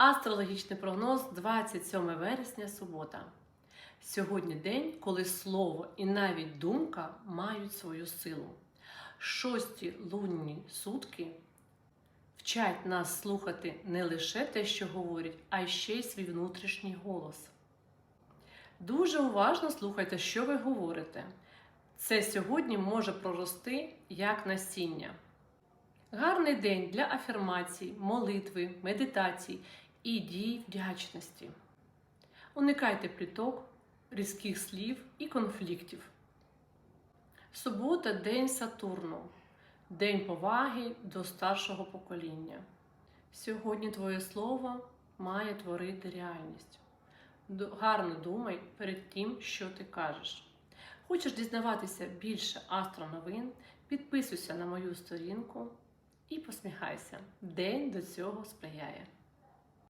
Астрологічний прогноз 27 вересня, субота. Сьогодні день, коли слово і навіть думка мають свою силу. Шості лунні сутки вчать нас слухати не лише те, що говорять, а ще й свій внутрішній голос. Дуже уважно слухайте, що ви говорите. Це сьогодні може прорости як насіння. Гарний день для афірмацій, молитви, медитацій і дій вдячності. Уникайте пліток, різких слів і конфліктів. Субота день Сатурну, день поваги до старшого покоління. Сьогодні твоє слово має творити реальність. Гарно думай перед тим, що ти кажеш. Хочеш дізнаватися більше астроновин? Підписуйся на мою сторінку і посміхайся. День до цього сприяє.